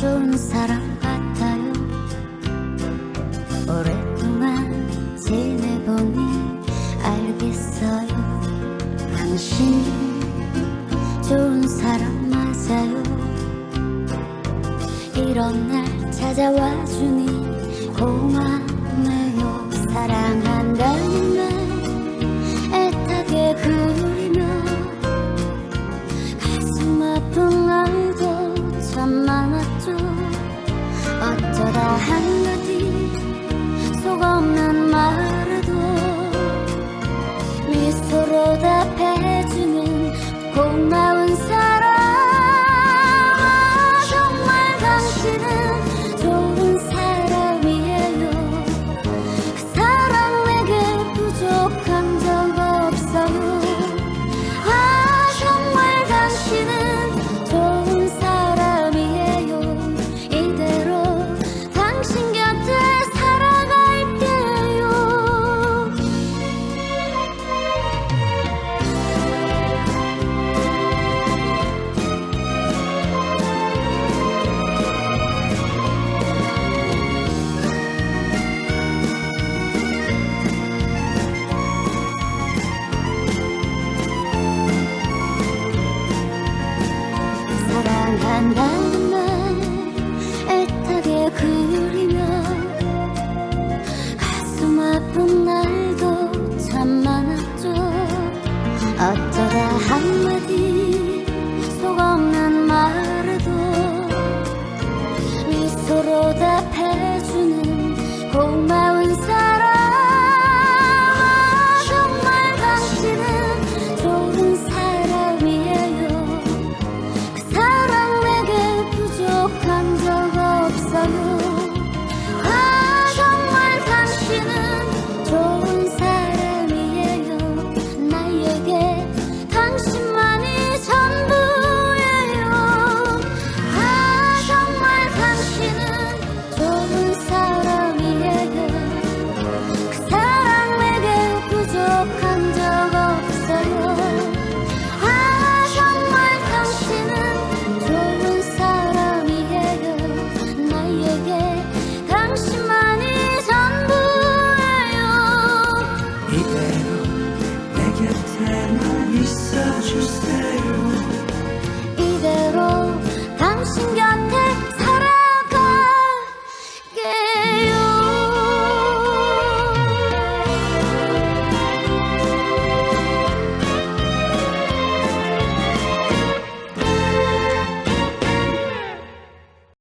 좋은 사랑 당신 좋은 사람 맞아요. 이런 날 찾아와 주니 고마워. 淡淡。